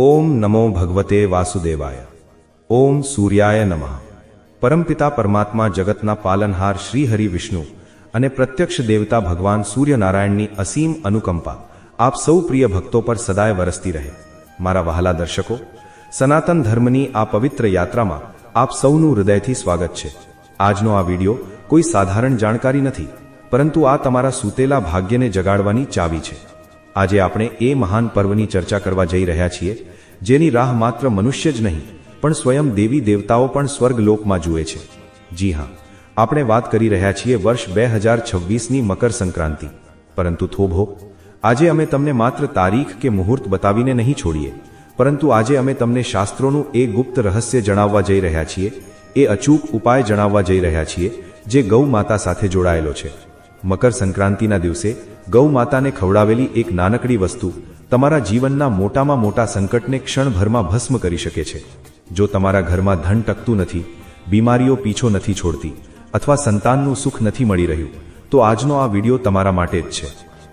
ઓમ નમો ભગવતે વાસુદેવાય. ઓમ સૂર્યાય નમઃ. પરમપિતા પરમાત્મા જગતના પાલનહાર શ્રી હરિ વિષ્ણુ અને પ્રત્યક્ષ દેવતા ભગવાન સૂર્યનારાયણની અસીમ અનુકંપા આપ સૌ પ્રિય ભક્તો પર સદાય વરસતી રહે. મારા વહાલા દર્શકો, સનાતન ધર્મની આ પવિત્ર યાત્રામાં આપ સૌનું હૃદયથી સ્વાગત છે. આજનો આ વિડિયો કોઈ સાધારણ જાણકારી નથી, પરંતુ આ તમારા સૂતેલા ભાગ્યને જગાડવાની ચાવી છે. આજે આપણે એ મહાન પર્વની ચર્ચા કરવા જઈ રહ્યા છીએ, જેની રાહ માત્ર મનુષ્ય જ નહીં, પણ સ્વયં દેવી દેવતાઓ પણ સ્વર્ગલોકમાં જુએ છે. જી હા, આપણે વાત કરી રહ્યા છીએ વર્ષ બે હજાર છવ્વીસની મકર સંક્રાંતિ. પરંતુ થોભો, આજે અમે તમને માત્ર તારીખ કે મુહૂર્ત બતાવીને નહીં છોડીએ, પરંતુ આજે અમે તમને શાસ્ત્રોનું એ ગુપ્ત રહસ્ય જણાવવા જઈ રહ્યા છીએ, એ અચૂક ઉપાય જણાવવા જઈ રહ્યા છીએ, જે ગૌ માતા સાથે જોડાયેલો છે. મકર સંક્રાંતિના દિવસે ગૌ માતાને ખવડાવેલી એક નાનકડી વસ્તુ તમારા જીવનના મોટામાં મોટા સંકટને ક્ષણભરમાં ભસ્મ કરી શકે છે. જો તમારા ઘરમાં ધન ટકતું નથી, બીમારીઓ પીછો નથી છોડતી અથવા સંતાનનું સુખ નથી મળી રહ્યું, તો આજનો આ વીડિયો તમારા માટે જ છે.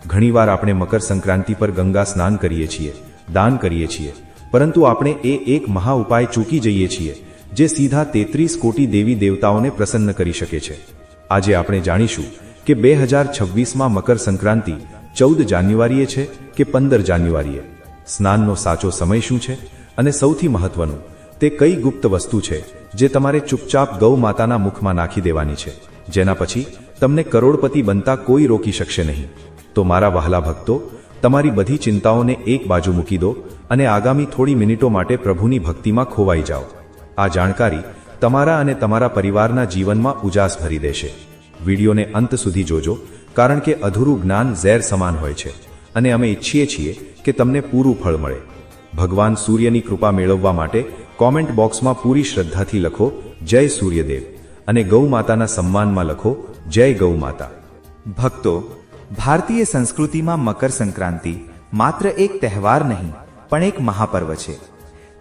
ઘણીવાર આપણે મકર સંક્રાંતિ પર ગંગા સ્નાન કરીએ છીએ, દાન કરીએ છીએ, પરંતુ આપણે એ એક મહા ઉપાય ચૂકી જઈએ છીએ, જે સીધા તેત્રીસ કોટી દેવી દેવતાઓને પ્રસન્ન કરી શકે છે. આજે આપણે જાણીશું કે બે હજાર છવ્વીસમાં મકર સંક્રાંતિ ચૌદ જાન્યુઆરીએ છે કે પંદર જાન્યુઆરીએ? સ્નાનનો સાચો સમય શું છે? અને સૌથી મહત્વનું, તે કઈ ગુપ્ત વસ્તુ છે જે તમારે ચૂપચાપ ગૌ માતાના મુખમાં નાખી દેવાની છે? જેના પછી તમને કરોડપતિ બનતા કોઈ રોકી શકશે નહીં. તો મારા વહાલા ભક્તો, તમારી બધી ચિંતાઓને એક બાજુ મૂકી દો અને આગામી થોડી મિનિટો માટે પ્રભુની ભક્તિમાં ખોવાઈ જાઓ. આ જાણકારી તમારા અને તમારા પરિવારના જીવનમાં ઉજાસ ભરી દેશે. વિડીયોને અંત સુધી જોજો, કારણ કે અધૂરું જ્ઞાન ઝેર સમાન હોય છે. અને અમે ઈચ્છીએ છીએ કે તમને પૂરું ફળ મળે. ભગવાન સૂર્યની કૃપા મેળવવા માટે કોમેન્ટ બોક્સમાં પૂરી શ્રદ્ધાથી લખો, જય સૂર્યદેવ. અને ગૌ માતાના સન્માનમાં લખો, જય ગૌ માતા ભક્તો, ભારતીય સંસ્કૃતિમાં મકર સંક્રાંતિ માત્ર એક તહેવાર નહીં, પણ એક મહાપર્વ છે.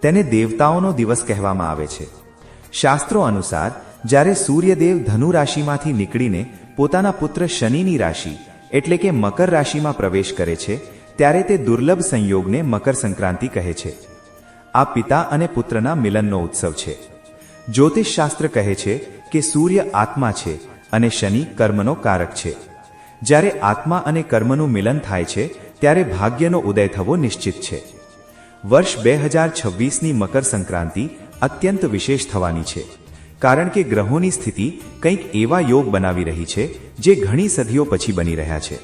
તેને દેવતાઓનો દિવસ કહેવામાં આવે છે. શાસ્ત્રો અનુસાર જ્યારે સૂર્યદેવ ધનુ રાશિમાંથી નીકળીને પોતાના પુત્ર શનિની રાશિ, એટલે કે મકર રાશિમાં પ્રવેશ કરે છે, ત્યારે તે દુર્લભ સંયોગને મકર સંક્રાંતિ કહે છે. આ પિતા અને પુત્રના મિલનનો ઉત્સવ છે. જ્યોતિષ શાસ્ત્ર કહે છે કે સૂર્ય આત્મા છે અને શનિ કર્મનો કારક છે. જ્યારે આત્મા અને કર્મનું મિલન થાય છે, ત્યારે ભાગ્યનો ઉદય થવો નિશ્ચિત છે. વર્ષ બે હજાર છવ્વીસની મકર સંક્રાંતિ અત્યંત વિશેષ થવાની છે. કારણ કે ગ્રહોની સ્થિતિ કંઈક એવા યોગ બનાવી રહી છે જે ઘણી સદીઓ પછી બની રહ્યા છે.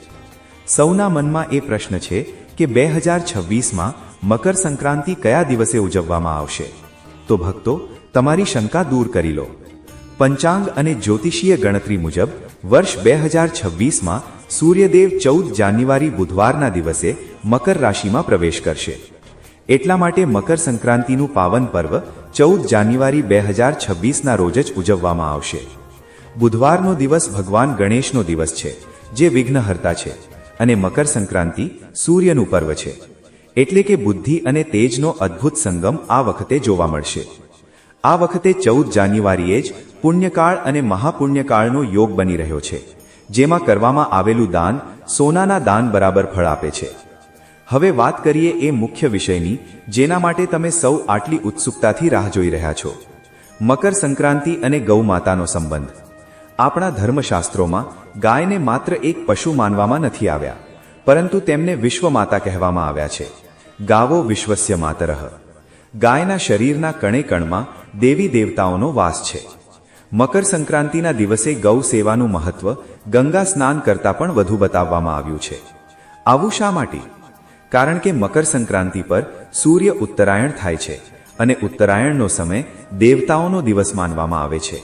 સૌના મનમાં એ પ્રશ્ન છે કે બે હજાર છવ્વીસમાં મકર સંક્રાંતિ કયા દિવસે ઉજવવામાં આવશે? તો ભક્તો, તમારી શંકા દૂર કરી લો. પંચાંગ અને જ્યોતિષીય ગણતરી મુજબ, વર્ષ બે હજાર છવ્વીસમાં સૂર્યદેવ ચૌદ જાન્યુઆરી બુધવારના દિવસે મકર રાશિમાં પ્રવેશ કરશે. એટલા માટે મકર સંક્રાંતિનું પાવન પર્વ ચૌદ જાન્યુઆરી બે હજાર છવ્વીસના રોજ જ ઉજવવામાં આવશે. બુધવારનો દિવસ ભગવાન ગણેશનો દિવસ છે, જે વિઘ્નહર્તા છે અને મકર સંક્રાંતિ સૂર્યનું પર્વ છે. એટલે કે બુદ્ધિ અને તેજનો અદ્ભુત સંગમ આ વખતે જોવા મળશે. આ વખતે ચૌદ જાન્યુઆરીએ જ પુણ્યકાળ અને મહાપુણ્યકાળનો યોગ બની રહ્યો છે, જેમાં કરવામાં આવેલું દાન સોનાના દાન બરાબર ફળ આપે છે. હવે વાત કરીએ એ મુખ્ય વિષયની, જેના માટે તમે સૌ આટલી ઉત્સુકતાથી રાહ જોઈ રહ્યા છો. મકર સંક્રાંતિ અને ગૌ માતાનો સંબંધ. આપણા ધર્મશાસ્ત્રોમાં ગાયને માત્ર એક પશુ માનવામાં નથી આવ્યા, પરંતુ તેમને વિશ્વ માતા કહેવામાં આવ્યા છે. ગાવો વિશ્વસ્ય માતરહ ગાયના શરીરના કણે કણમાં દેવી દેવતાઓનો વાસ છે. મકર સંક્રાંતિના દિવસે ગૌ સેવાનું મહત્વ ગંગા સ્નાન કરતાં પણ વધુ બતાવવામાં આવ્યું છે. આવું શા માટે? કારણ કે મકર સંક્રાંતિ પર સૂર્ય ઉત્તરાયણ થાય છે અને ઉત્તરાયણનો સમય દેવતાઓનો દિવસ માનવામાં આવે છે.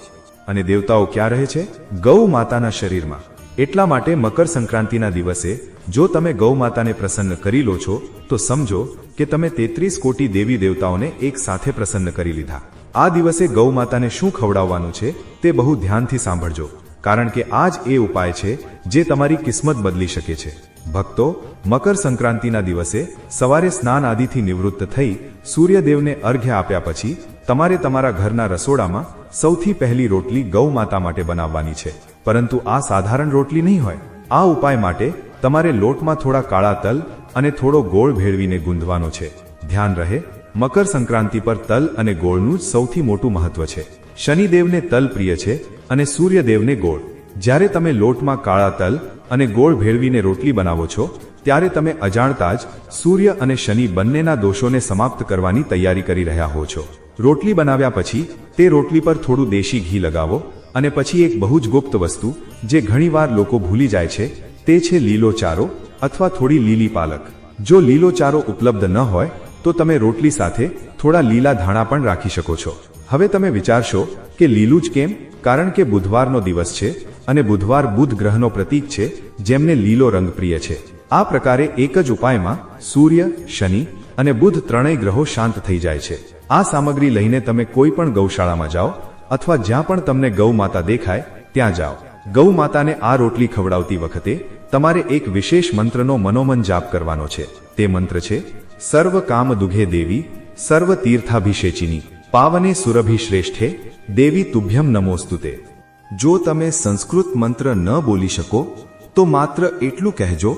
અને દેવતાઓ ક્યાં રહે છે? ગૌ માતાના શરીરમાં. એટલા માટે મકર સંક્રાંતિના દિવસે જો તમે ગૌ માતાને પ્રસન્ન કરી લો છો, તો સમજો કે તમે તેત્રીસ કોટી દેવી દેવતાઓને એક સાથે પ્રસન્ન કરી લીધા. આ દિવસે ગૌ માતાને શું ખવડાવવાનું છે તે બહુ ધ્યાનથી સાંભળજો, કારણ કે આ જ એ ઉપાય છે જે તમારી કિસ્મત બદલી શકે છે. ભક્તો મકર સંક્રાંતિના દિવસે સવારે સ્નાન આદિથી નિવૃત્ત થઈ સૂર્યદેવને અર્ઘ્ય આપ્યા પછી તમારે તમારા ઘરના રસોડામાં સૌથી પહેલી રોટલી ગૌ માતા માટે બનાવવાની છે. પરંતુ આ સાધારણ રોટલી નહીં હોય. આ ઉપાય માટે તમારે લોટમાં થોડા કાળા તલ અને થોડો ગોળ ભેળવીને ગૂંધવાનો છે. ધ્યાન રહે, મકર સંક્રાંતિ પર તલ અને ગોળનું જ સૌથી મોટું મહત્વ છે. શનિદેવને તલ પ્રિય છે અને સૂર્યદેવને ગોળ. જ્યારે તમે લોટમાં કાળા તલ અને ગોળ ભેળવીને રોટલી બનાવો છો, ત્યારે તમે અજાણતા જ સૂર્ય અને શનિ બંનેના દોષોને સમાપ્ત કરવાની તૈયારી કરી રહ્યા હો છો. રોટલી બનાવ્યા પછી તે રોટલી પર થોડું દેશી ઘી લગાવો અને પછી એક બહુ જ ગુપ્ત વસ્તુ જે ઘણીવાર લોકો ભૂલી જાય છે, તે છે લીલો ચારો અથવા થોડી લીલી પાલક. જો લીલો ચારો ઉપલબ્ધ ન હોય, તો તમે રોટલી સાથે થોડા લીલા ધાણા પણ રાખી શકો છો. હવે તમે વિચારશો કે લીલું જ કેમ? કારણ કે બુધવારનો દિવસ છે અને બુધવાર બુધ ગ્રહનો પ્રતીક છે, જેમને લીલો રંગ પ્રિય છે. આ પ્રકારે એક જ ઉપાયમાં સૂર્ય, શનિ અને બુધ ત્રણેય ગ્રહો શાંત થઈ જાય છે. આ સામગ્રી લઈને તમે કોઈ પણ ગૌશાળામાં જાઓ અથવા જ્યાં પણ તમને ગૌ માતા દેખાય, ત્યાં જાઓ. ગૌ માતાને આ રોટલી ખવડાવતી વખતે તમારે એક વિશેષ મંત્રનો મનોમન જાપ કરવાનો છે. તે મંત્ર છે, સર્વ કામ દુઘે દેવી, સર્વ તીર્થાભિષેચિની, પાવને સુરભિ શ્રેષ્ઠે, દેવી તુભ્યમ નમોસ્તુતે. જો તમે સંસ્કૃત મંત્ર ન બોલી શકો, તો માત્ર એટલું કહેજો,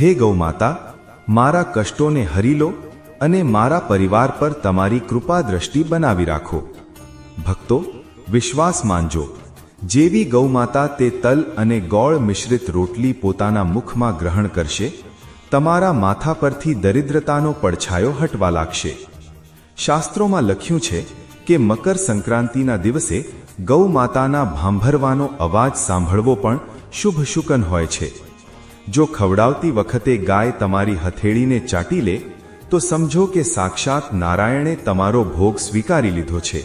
હે ગૌ માતા, મારા કષ્ટોને હરી લો અને મારા પરિવાર પર તમારી કૃપા દ્રષ્ટિ બનાવી રાખો. ભક્તો, વિશ્વાસ માનજો, જેવી ગૌમાતા તે તલ અને ગોળ મિશ્રિત રોટલી પોતાના મુખમાં ગ્રહણ કરશે, તમારા માથા પરથી દરિદ્રતાનો પડછાયો હટવા લાગશે. શાસ્ત્રોમાં લખ્યું છે કે મકર સંક્રાંતિના દિવસે ગૌ માતાના ભાંભરવાનો અવાજ સાંભળવો પણ શુભ શુકન હોય છે. જો ખવડાવતી વખતે ગાય તમારી હથેળીને ચાટી લે, તો સમજો કે સાક્ષાત નારાયણે તમારો ભોગ સ્વીકારી લીધો છે.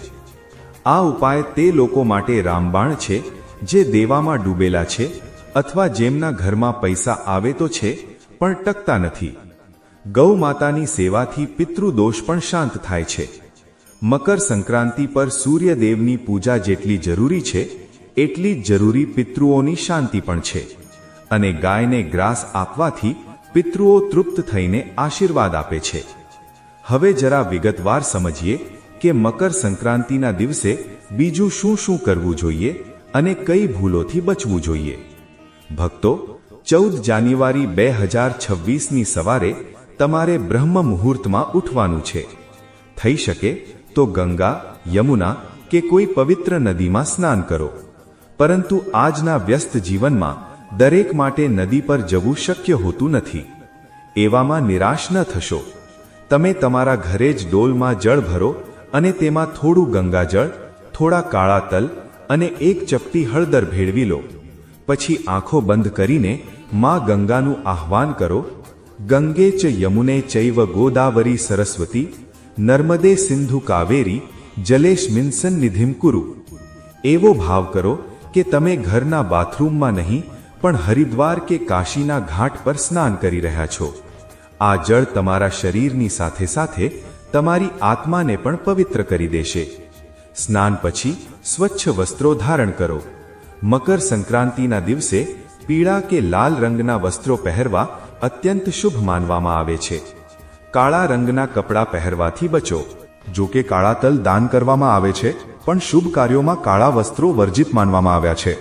આ ઉપાય તે લોકો માટે રામબાણ છે, જે દેવામાં ડૂબેલા છે, અથવા જેમના ઘરમાં પૈસા આવે તો છે, પણ ટકતા નથી. ગૌ માતાની સેવાથી પિતૃદોષ પણ શાંત થાય છે. મકર સંક્રાંતિ પર સૂર્યદેવની પૂજા જેટલી જરૂરી છે, એટલી જ જરૂરી પિતૃઓની શાંતિ પણ છે. અને ગાયને ગ્રાસ આપવાથી પિતૃઓ તૃપ્ત થઈને આશીર્વાદ આપે છે. હવે જરા વિગતવાર સમજીએ કે મકર સંક્રાંતિના દિવસે બીજું શું શું કરવું જોઈએ અને કઈ ભૂલોથી બચવું જોઈએ. ભક્તો, ચૌદ જાન્યુઆરી બે હજાર છવ્વીસની સવારે તમારે બ્રહ્મ મુહૂર્તમાં ઉઠવાનું છે. થઈ શકે તો ગંગા, યમુના કે કોઈ પવિત્ર નદીમાં સ્નાન કરો. પરંતુ આજના વ્યસ્ત જીવનમાં દરેક માટે નદી પર જવું શક્ય હોતું નથી. એવામાં નિરાશ ન થશો. તમે તમારા ઘરે જ ડોલમાં જળ ભરો અને તેમાં થોડું ગંગાજળ, થોડા કાળા તલ અને એક ચપટી હળદર ભેળવી લો. પછી આંખો બંધ કરીને માં ગંગાનું આહવાન કરો. ગંગે ચ યમુને ચૈવ ગોદાવરી સરસ્વતી નર્મદે સિંધુ કાવેરી જલેશમિન્સન નિધિમ કુરુ. એવો ભાવ કરો કે તમે ઘરના બાથરૂમમાં નહીં, પણ હરિદ્વાર કે કાશીના ઘાટ પર સ્નાન કરી રહ્યા છો. આ જળ તમારા શરીરની સાથે સાથે તમારી આત્માને પણ પવિત્ર કરી દેશે. સ્નાન પછી સ્વચ્છ વસ્ત્રો ધારણ કરો. મકર સંક્રાંતિના દિવસે પીળા કે લાલ રંગના વસ્ત્રો પહેરવા અત્યંત શુભ માનવામાં આવે છે. કાળા રંગના કપડાં પહેરવાથી બચો. જો કે કાળા તલ દાન કરવામાં આવે છે, પણ શુભ કાર્યોમાં કાળા વસ્ત્રો વર્જિત માનવામાં આવ્યા છે.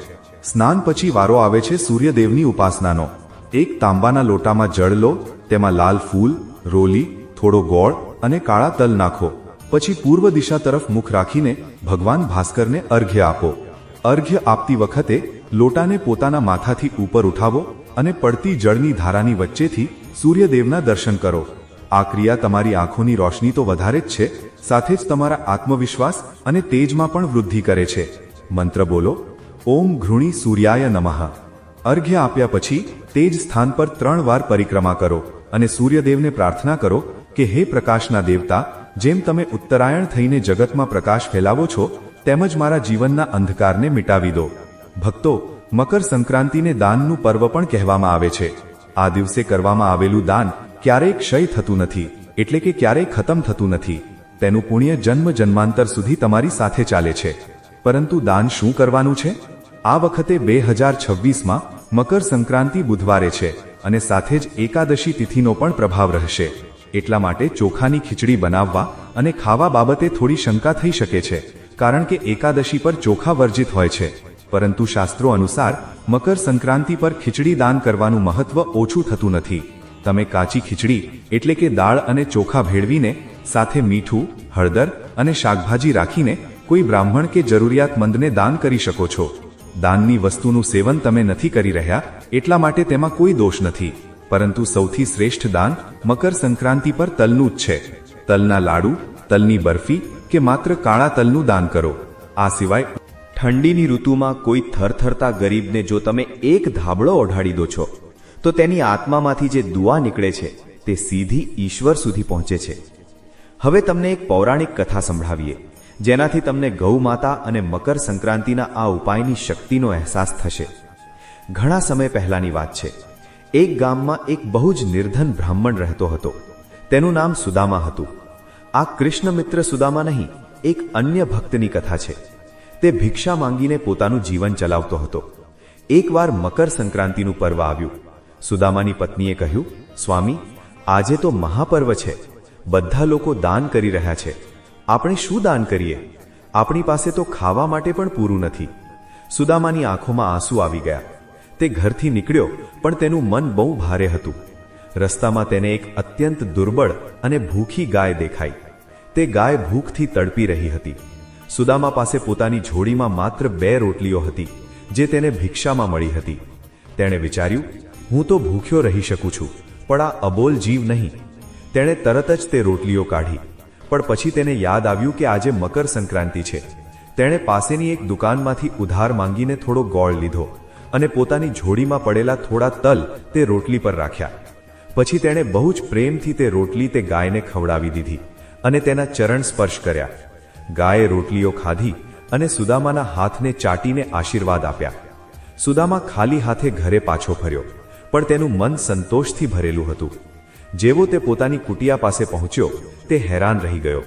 સ્નાન પછી વારો આવે છે સૂર્યદેવની ઉપાસનાનો. એક તાંબાના લોટામાં જળ લો, તેમાં લાલ ફૂલ, રોલી, થોડો ગોળ અને કાળા તલ નાખો. પછી પૂર્વ દિશા તરફ મુખ રાખીને ભગવાન ભાસ્કરને અર્ઘ્ય આપો. અર્ઘ્ય આપતી વખતે લોટાને પોતાના માથાથી ઉપર ઉઠાવો અને પડતી જળની ધારાની વચ્ચેથી સૂર્યદેવના દર્શન કરો. આ ક્રિયા તમારી આંખોની રોશની તો વધારે જ છે, સાથે જ તમારા આત્મવિશ્વાસ અને તેજમાં પણ વૃદ્ધિ કરે છે. મંત્ર બોલો, ઓમ ઘૃણી સૂર્યાય નમઃ. અર્ઘ્ય આપ્યા પછી તે જ સ્થાન પર ત્રણ વાર પરિક્રમા કરો અને સૂર્યદેવને પ્રાર્થના કરો કે, હે પ્રકાશના દેવતા, જેમ તમે ઉત્તરાયણ થઈને જગતમાં પ્રકાશ ફેલાવો છો, તેમજ મારા જીવનના અંધકારને મિટાવી દો. ભક્તો, મકર સંક્રાંતિને દાનનું પર્વ પણ કહેવામાં આવે છે. આ દિવસે કરવામાં આવેલું દાન ક્યારેય ક્ષય થતું નથી, એટલે કે ક્યારેય ખતમ થતું નથી. તેનું પુણ્ય જન્મ જન્માંતર સુધી તમારી સાથે ચાલે છે. પરંતુ દાન શું કરવાનું છે? આ વખતે બે હજાર છવ્વીસમાં મકર સંક્રાંતિ બુધવારે છે અને સાથે જ એકાદશી તિથિનો પણ પ્રભાવ રહેશે. એટલા માટે ચોખાની ખીચડી બનાવવા અને ખાવા બાબતે થોડી શંકા થઈ શકે છે, કારણ કે એકાદશી પર ચોખા વર્જિત હોય છે. પરંતુ શાસ્ત્રો અનુસાર મકર સંક્રાંતિ પર ખીચડી દાન કરવાનું મહત્વ ઓછું થતું નથી. તમે કાચી ખીચડી એટલે કે દાળ અને ચોખા ભેળવીને સાથે મીઠું, હળદર અને શાકભાજી રાખીને કોઈ બ્રાહ્મણ કે જરૂરિયાતમંદને દાન કરી શકો છો. દાનની વસ્તુનું સેવન તમે નથી કરી રહ્યા, એટલા માટે તેમાં કોઈ દોષ નથી. પરંતુ સૌથી શ્રેષ્ઠ દાન મકર સંક્રાંતિ પર તલનું જ છે. તલના લાડુ, તલની બરફી કે માત્ર કાળા તલનું દાન કરો. આ સિવાય ઠંડીની ઋતુમાં કોઈ થરથરતા ગરીબને જો તમે એક ધાબળો ઓઢાડી દો છો. તો તેની આત્મામાંથી જે દુઆ નીકળે છે, તે સીધી ઈશ્વર સુધી પહોંચે છે. હવે તમને એક પૌરાણિક કથા સંભળાવીએ, જેનાથી તમને ગૌ માતા અને મકર સંક્રાંતિના આ ઉપાયની શક્તિનો અહેસાસ થશે. ઘણા સમય પહેલાની વાત છે. એક ગામમાં એક બહુ જ નિર્ધન બ્રાહ્મણ રહેતો હતો. તેનું નામ સુદામા હતું. આ કૃષ્ણ મિત્ર સુદામા નહીં, એક અન્ય ભક્તની કથા છે. તે ભિક્ષા માંગીને પોતાનું જીવન ચલાવતો હતો. એકવાર મકર સંક્રાંતિનું પર્વ આવ્યું. સુદામાની પત્નીએ કહ્યું, સ્વામી, આજે તો મહાપર્વ છે. બધા લોકો દાન કરી રહ્યા છે. આપણે શું દાન કરીએ? આપણી પાસે તો ખાવા માટે પણ પૂરું નથી. સુદામાની આંખોમાં આંસુ આવી ગયા. તે ઘરથી નીકળ્યો, પણ તેનું મન બહુ ભારે હતું. રસ્તામાં તેને એક અત્યંત દુર્બળ અને ભૂખી ગાય દેખાઈ. તે ગાય ભૂખથી તડપી રહી હતી. સુદામા પાસે પોતાની જોડીમાં માત્ર બે રોટલીઓ હતી, જે તેને ભિક્ષામાં મળી હતી. તેણે વિચાર્યું હું તો ભૂખ્યો રહી શકું છું, પણ આ અબોલ જીવ નહીં. તેણે તરત જ તે રોટલીઓ કાઢી. પણ પછી તેને યાદ આવ્યું કે આજે મકર સંક્રાંતિ છે. તેણે પાસેની એક દુકાનમાંથી ઉધાર માંગીને થોડો ગોળ લીધો અને પોતાની જોડીમાં પડેલા થોડા તલ તે રોટલી પર રાખ્યા. પછી તેણે બહુ જ પ્રેમથી તે રોટલી તે ગાયને ખવડાવી દીધી અને તેના ચરણ સ્પર્શ કર્યા. ગાયે રોટલીઓ ખાધી અને સુદામાના હાથને ચાટીને આશીર્વાદ આપ્યા. સુદામા ખાલી હાથે ઘરે પાછો ફર્યો. પણ તેનું મન સંતોષથી ભરેલું હતું. જેવો તે પોતાની કુટિયા પાસે પહોંચ્યો, તે હેરાન રહી ગયો.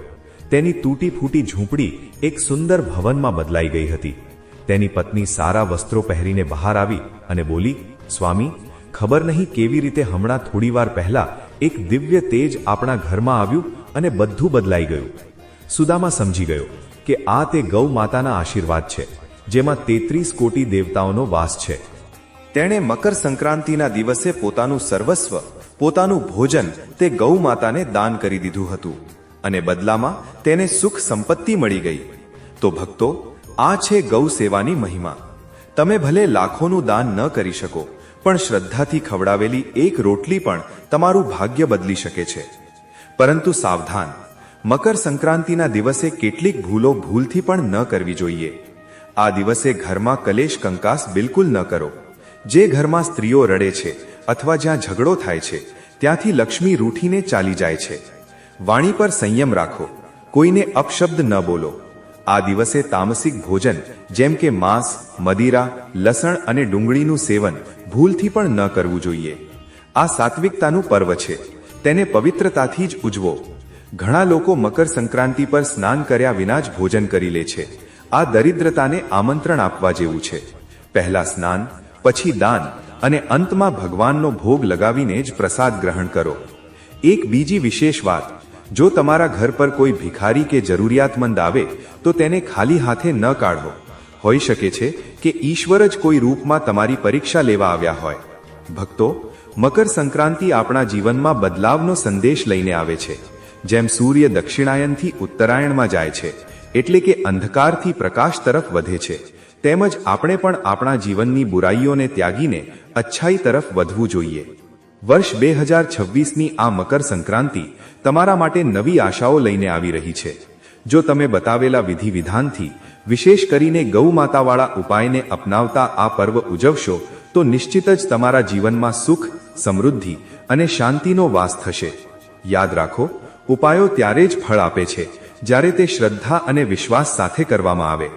તેની તૂટી ફૂટી ઝૂંપડી એક સુંદર ભવનમાં બદલાઈ ગઈ હતી. તેની પત્ની સારા વસ્ત્રો પહેરીને બહાર આવી અને બોલી, સ્વામી, ખબર નહીં કેવી રીતે હમણાં થોડીવાર પહેલા એક દિવ્ય તેજ આપણા ઘરમાં આવ્યું અને બધું બદલાઈ ગયું. સુદામા સમજી ગયો કે આ તે ગૌ માતાના આશીર્વાદ છે, જેમાં તેત્રીસ કોટી દેવતાઓનો વાસ છે. તેણે મકર સંક્રાંતિના દિવસે પોતાનું સર્વસ્વ, પોતાનું ભોજન તે ગૌ માતાને દાન કરી દીધું હતું અને બદલામાં તેને સુખ સંપત્તિ મળી ગઈ. તો ભક્તો, આ છે ગૌ સેવાની મહિમા. તમે ભલે લાખોનું દાન ન કરી શકો, પણ શ્રદ્ધાથી ખવડાવેલી એક રોટલી પણ તમારું ભાગ્ય બદલી શકે છે. પરંતુ સાવધાન, મકર સંક્રાંતિના દિવસે કેટલીક ભૂલો ભૂલથી પણ ન કરવી જોઈએ. આ દિવસે ઘરમાં કલેશ કંકાસ બિલકુલ ન કરો. જે ઘરમાં સ્ત્રીઓ રડે છે અથવા જ્યાં ઝઘડો થાય છે, ત્યાંથી લક્ષ્મી રૂઠીને ચાલી જાય છે. વાણી પર સંયમ રાખો, કોઈને અપશબ્દ ન બોલો. આ દિવસે તામસિક ભોજન, જેમ કે માંસ, મદિરા, લસણ અને ડુંગળીનું સેવન ભૂલથી પણ ન કરવું જોઈએ. આ સાત્વિકતાનું પર્વ છે. તેને પવિત્રતાથી જ ઉજવો. ઘણા લોકો મકર સંક્રાંતિ પર સ્નાન કર્યા વિના જ ભોજન કરી લે છે. આ દરિદ્રતાને આમંત્રણ આપવા જેવું છે. પહેલા સ્નાન પછી દાન અને અંતમાં ભગવાનનો ભોગ લગાવીને જ પ્રસાદ ગ્રહણ કરો. એક બીજી વિશેષ વાત, જો તમારા ઘર પર કોઈ ભિખારી કે જરૂરિયાતમંદ આવે, તો તેને ખાલી હાથે ન કાઢો. હોઈ શકે છે કે ઈશ્વર જ કોઈ રૂપમાં તમારી પરીક્ષા લેવા આવ્યા હોય. ભક્તો, મકર સંક્રાંતિ આપણા જીવનમાં બદલાવનો સંદેશ લઈને આવે છે, જેમ સૂર્ય દક્ષિણાયનથી ઉત્તરાયણમાં જાય છે, એટલે કે અંધકારથી પ્રકાશ તરફ વધે છે. તેમજ આપણે પણ આપણા જીવનની બુરાઈઓને ત્યાગીને અચ્છાઈ તરફ વધવું જોઈએ. વર્ષ બે હજાર છવ્વીસની આ મકર સંક્રાંતિ તમારા માટે નવી આશાઓ લઈને આવી રહી છે. જો તમે બતાવેલા વિધિ વિધાનથી વિશેષ કરીને ગૌ માતાવાળા ઉપાયને અપનાવતા આ પર્વ ઉજવશો, તો નિશ્ચિત જ તમારા જીવનમાં સુખ, સમૃદ્ધિ અને શાંતિનો વાસ થશે. યાદ રાખો, ઉપાયો ત્યારે જ ફળ આપે છે, જ્યારે તે શ્રદ્ધા અને વિશ્વાસ સાથે કરવામાં આવે.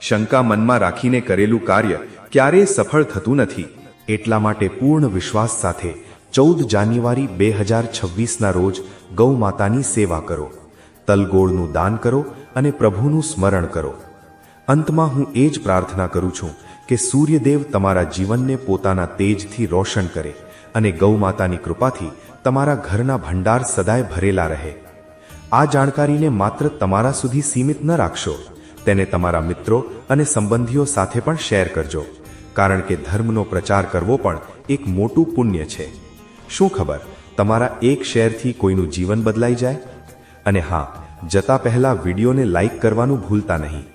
શંકા મનમાં રાખીને કરેલું કાર્ય ક્યારેય સફળ થતું નથી. એટલા માટે પૂર્ણ વિશ્વાસ સાથે ચૌદ જાન્યુઆરી બે હજાર છવ્વીસના રોજ ગૌ માતાની સેવા કરો. તલગોળનું દાન કરો અને પ્રભુનું સ્મરણ કરો. અંતમાં હું એ જ પ્રાર્થના કરું છું કે સૂર્યદેવ તમારા જીવનને પોતાના તેજથી રોશન કરે અને ગૌ માતાની કૃપાથી તમારા ઘરના ભંડાર સદાય ભરેલા રહે. આ જાણકારીને માત્ર તમારા સુધી સીમિત ન રાખશો. તેને તમારા મિત્રો અને સંબંધીઓ સાથે પણ શેર કરજો. કારણ કે ધર્મનો પ્રચાર કરવો પણ એક મોટું પુણ્ય છે. શું ખબર તમારા એક શેરથી કોઈનું જીવન બદલાઈ જાય? અને હા, જતા પહેલા વિડીયોને લાઈક કરવાનું ભૂલતા નહીં.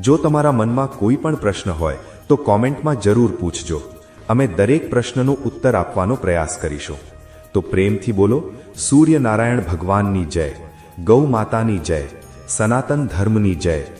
જો તમારા મનમાં કોઈ પણ પ્રશ્ન હોય, તો કોમેન્ટમાં જરૂર પૂછજો. અમે દરેક પ્રશ્નનો ઉત્તર આપવાનો પ્રયાસ કરીશું. તો પ્રેમથી બોલો, સૂર્યનારાયણ ભગવાનની જય, ગૌ માતાની જય, સનાતન ધર્મની જય